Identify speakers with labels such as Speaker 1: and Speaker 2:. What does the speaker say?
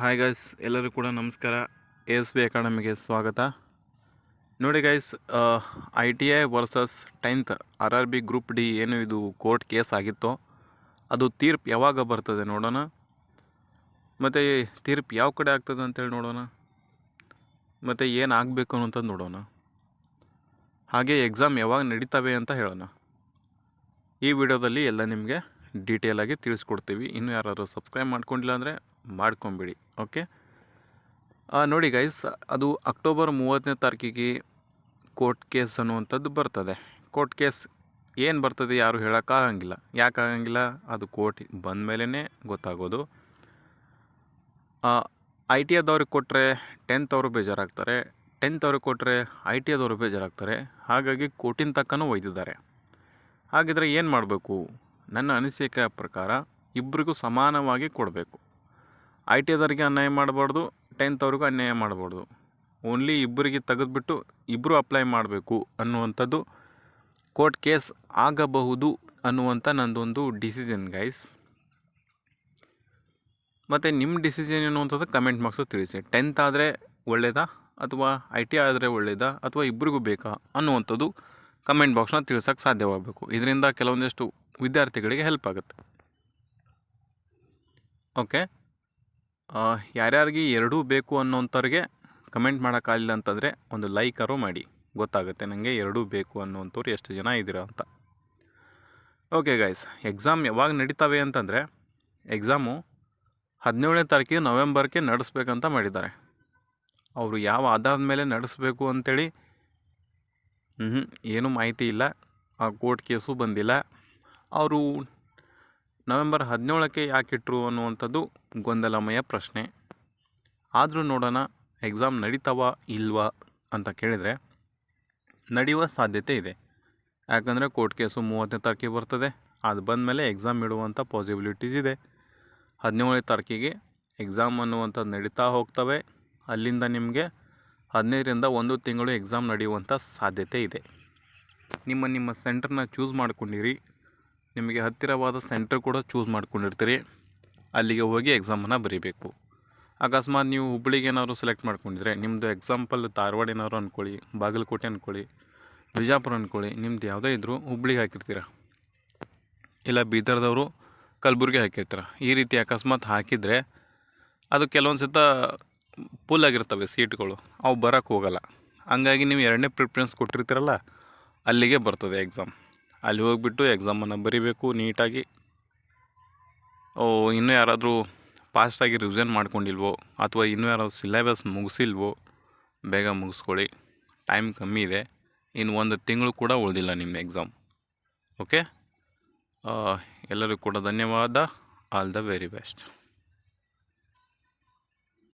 Speaker 1: Hi guys ಎಲ್ಲರೂ ಕೂಡ ನಮಸ್ಕಾರ. ಎ ಎಸ್ ಬಿ ಅಕಾಡೆಮಿಗೆ ಸ್ವಾಗತ. ನೋಡಿ guys I T I versus tenth R R B group D ಏನು ಇದು ಕೋರ್ಟ್ ಕೇಸ್ ಆಗಿತ್ತೋ, ಅದು ತೀರ್ಪು ಯಾವಾಗ ಬರ್ತದೆ ನೋಡೋಣ. ಮತ್ತು ತೀರ್ಪು ಯಾವ ಕಡೆ ಆಗ್ತದೆ ಅಂತೇಳಿ ನೋಡೋಣ. ಮತ್ತು ಏನು ಆಗಬೇಕು ಅನ್ನೋಂಥದ್ದು ನೋಡೋಣ. ಹಾಗೆ ಎಕ್ಸಾಮ್ ಯಾವಾಗ ನಡೀತವೆ ಅಂತ ಹೇಳೋಣ. ಈ ವಿಡಿಯೋದಲ್ಲಿ ಎಲ್ಲ ನಿಮಗೆ ಡೀಟೇಲಾಗಿ ತಿಳಿಸ್ಕೊಡ್ತೀವಿ. ಇನ್ನೂ ಯಾರಾದರೂ ಸಬ್ಸ್ಕ್ರೈಬ್ ಮಾಡ್ಕೊಂಡಿಲ್ಲ ಅಂದರೆ ಮಾಡ್ಕೊಂಬಿಡಿ ಓಕೆ ನೋಡಿ ಗೈಸ್ ಅದು ಅಕ್ಟೋಬರ್ ಮೂವತ್ತನೇ ತಾರೀಕಿಗೆ ಕೋರ್ಟ್ ಕೇಸ್ ಅನ್ನುವಂಥದ್ದು ಬರ್ತದೆ. ಕೋರ್ಟ್ ಕೇಸ್ ಏನು ಬರ್ತದೆ ಯಾರು ಹೇಳೋಕ್ಕಾಗಂಗಿಲ್ಲ ಯಾಕೆ ಆಗಂಗಿಲ್ಲ? ಅದು ಕೋರ್ಟ್ ಬಂದ ಮೇಲೇ ಗೊತ್ತಾಗೋದು. ಐ ಟಿ ಆದವ್ರಿಗೆ ಕೊಟ್ಟರೆ ಟೆಂತ್ ಅವರು ಬೇಜಾರಾಗ್ತಾರೆ. ಟೆಂತ್ ಅವ್ರಿಗೆ ಕೊಟ್ಟರೆ ಐ ಟಿ ಆದವರು ಬೇಜಾರಾಗ್ತಾರೆ. ಹಾಗಾಗಿ ಕೋರ್ಟಿನ ತಕ್ಕನೂ ಒಯ್ದಿದ್ದಾರೆ. ಹಾಗಿದ್ರೆ ಏನು ಮಾಡಬೇಕು? ನನ್ನ ಅನಿಸಿಕೆಯ ಪ್ರಕಾರ ಇಬ್ಬರಿಗೂ ಸಮಾನವಾಗಿ ಕೊಡಬೇಕು. ಐ ಟಿ ಆದವ್ರಿಗೆ ಅನ್ಯಾಯ ಮಾಡಬಾರ್ದು ಟೆಂತ್ ಅವ್ರಿಗೂ ಅನ್ಯಾಯ ಮಾಡಬಾರ್ದು. ಓನ್ಲಿ ಇಬ್ಬರಿಗೆ ತೆಗೆದುಬಿಟ್ಟು ಇಬ್ಬರು ಅಪ್ಲೈ ಮಾಡಬೇಕು ಅನ್ನುವಂಥದ್ದು ಕೋರ್ಟ್ ಕೇಸ್ ಆಗಬಹುದು ಅನ್ನುವಂಥ ನಂದೊಂದು ಡಿಸಿಷನ್ ಗೈಸ್. ಮತ್ತು ನಿಮ್ಮ ಡಿಸಿಷನ್ ಏನು ಅಂತದ್ದು ಕಮೆಂಟ್ ಬಾಕ್ಸು ತಿಳಿಸಿ. ಟೆಂತ್ ಆದರೆ ಒಳ್ಳೆಯದಾ ಅಥವಾ ಐ ಟಿ ಆದರೆ ಒಳ್ಳೆಯದಾ ಅಥವಾ ಇಬ್ಬರಿಗೂ ಬೇಕಾ ಅನ್ನುವಂಥದ್ದು ಕಮೆಂಟ್ ಬಾಕ್ಸ್ನ ತಿಳಿಸೋಕ್ಕೆ ಸಾಧ್ಯವಾಗಬೇಕು. ಇದರಿಂದ ಕೆಲವೊಂದಿಷ್ಟು ವಿದ್ಯಾರ್ಥಿಗಳಿಗೆ ಹೆಲ್ಪ್ ಆಗುತ್ತೆ. ಓಕೆ? ಯಾರ್ಯಾರಿಗೆ ಎರಡೂ ಬೇಕು ಅನ್ನೋಂಥವ್ರಿಗೆ ಕಮೆಂಟ್ ಮಾಡೋಕ್ಕಾಗಲಿಲ್ಲ ಅಂತಂದರೆ ಒಂದು ಲೈಕರು ಮಾಡಿ. ಗೊತ್ತಾಗುತ್ತೆ ನನಗೆ ಎರಡೂ ಬೇಕು ಅನ್ನೋಂಥವ್ರು ಎಷ್ಟು ಜನ ಇದ್ದೀರಾ ಅಂತ. ಓಕೆ ಗೈಸ್ ಎಕ್ಸಾಮ್ ಯಾವಾಗ ನಡೀತಾವೆ ಅಂತಂದರೆ ಎಕ್ಸಾಮು ಹದಿನೇಳನೇ ತಾರೀಕಿಗೆ ನವೆಂಬರ್ಗೆ ನಡೆಸ್ಬೇಕಂತ ಮಾಡಿದ್ದಾರೆ. ಅವರು ಯಾವ ಆಧಾರದ ಮೇಲೆ ನಡೆಸಬೇಕು ಅಂಥೇಳಿ ಹ್ಞೂ ಏನೂ ಮಾಹಿತಿ ಇಲ್ಲ. ಆ ಕೋರ್ಟ್ ಕೇಸು ಬಂದಿಲ್ಲ. ಅವರು ನವೆಂಬರ್ ಹದಿನೇಳಕ್ಕೆ ಯಾಕಿಟ್ರು ಅನ್ನುವಂಥದ್ದು ಗೊಂದಲಮಯ ಪ್ರಶ್ನೆ. ಆದರೂ ನೋಡೋಣ ಎಕ್ಸಾಮ್ ನಡೀತಾವ ಇಲ್ವಾ ಅಂತ ಕೇಳಿದರೆ ನಡೆಯುವ ಸಾಧ್ಯತೆ ಇದೆ. ಯಾಕಂದರೆ ಕೋರ್ಟ್ ಕೇಸು ಮೂವತ್ತನೇ ತಾರೀಕಿಗೆ ಬರ್ತದೆ. ಅದು ಬಂದಮೇಲೆ ಎಕ್ಸಾಮ್ ಇಡುವಂಥ ಪಾಸಿಬಿಲಿಟೀಸ್ ಇದೆ. ಹದಿನೇಳನೇ ತಾರೀಕಿಗೆ ಎಕ್ಸಾಮ್ ಅನ್ನುವಂಥದ್ದು ನಡೀತಾ ಹೋಗ್ತವೆ. ಅಲ್ಲಿಂದ ನಿಮಗೆ ಹದಿನೈದರಿಂದ ಒಂದು ತಿಂಗಳು ಎಕ್ಸಾಮ್ ನಡೆಯುವಂಥ ಸಾಧ್ಯತೆ ಇದೆ. ನಿಮ್ಮ ನಿಮ್ಮ ಸೆಂಟ್ರನ್ನ ಚೂಸ್ ಮಾಡ್ಕೊಂಡಿರಿ. ನಿಮಗೆ ಹತ್ತಿರವಾದ ಸೆಂಟ್ರ್ ಕೂಡ ಚೂಸ್ ಮಾಡ್ಕೊಂಡಿರ್ತೀರಿ. ಅಲ್ಲಿಗೆ ಹೋಗಿ ಎಕ್ಸಾಮನ್ನು ಬರೀಬೇಕು. ಅಕಸ್ಮಾತ್ ನೀವು ಹುಬ್ಳಿಗೆ ಏನಾದ್ರು ಸೆಲೆಕ್ಟ್ ಮಾಡ್ಕೊಂಡಿದ್ರೆ ನಿಮ್ಮದು ಎಕ್ಸಾಂಪಲ್ ಧಾರವಾಡ ಏನಾದ್ರು ಅಂದ್ಕೊಳ್ಳಿ ಬಾಗಲಕೋಟೆ ಅಂದ್ಕೊಳ್ಳಿ ಬಿಜಾಪುರ ಅಂದ್ಕೊಳ್ಳಿ ನಿಮ್ದು ಯಾವುದೇ ಇದ್ದರೂ ಹುಬ್ಳಿಗೆ ಹಾಕಿರ್ತೀರ. ಇಲ್ಲ ಬೀದರ್ದವರು ಕಲಬುರ್ಗಿ ಹಾಕಿರ್ತೀರ. ಈ ರೀತಿ ಅಕಸ್ಮಾತ್ ಹಾಕಿದರೆ ಅದು ಕೆಲವೊಂದು ಸತ ಫುಲ್ ಆಗಿರ್ತವೆ ಸೀಟ್ಗಳು, ಅವು ಬರೋಕ್ಕೆ ಹೋಗಲ್ಲ. ಹಂಗಾಗಿ ನೀವು ಎರಡನೇ ಪ್ರಿಫರೆನ್ಸ್ ಕೊಟ್ಟಿರ್ತೀರಲ್ಲ, ಅಲ್ಲಿಗೆ ಬರ್ತದೆ ಎಕ್ಸಾಮ್ ಅಲ್ಲಿ ಹೋಗಿಬಿಟ್ಟು ಎಕ್ಸಾಮನ್ನು ಬರೀಬೇಕು, ನೀಟಾಗಿ. ಓ, ಇನ್ನೂ ಯಾರಾದರೂ ಫಾಸ್ಟಾಗಿ ರಿವಿಷನ್ ಮಾಡ್ಕೊಂಡಿಲ್ವೋ, ಅಥವಾ ಇನ್ನೂ ಯಾರಾದರೂ ಸಿಲೆಬಸ್ ಮುಗಿಸಿಲ್ವೋ, ಬೇಗ ಮುಗಿಸ್ಕೊಳ್ಳಿ. ಟೈಮ್ ಕಮ್ಮಿ ಇದೆ. ಇನ್ನು ಒಂದು ತಿಂಗಳು ಕೂಡ ಉಳಿದಿಲ್ಲ ನಿಮ್ಮ ಎಕ್ಸಾಮ್ ಓಕೆ ಎಲ್ಲರಿಗೂ ಕೂಡ ಧನ್ಯವಾದ. All the very best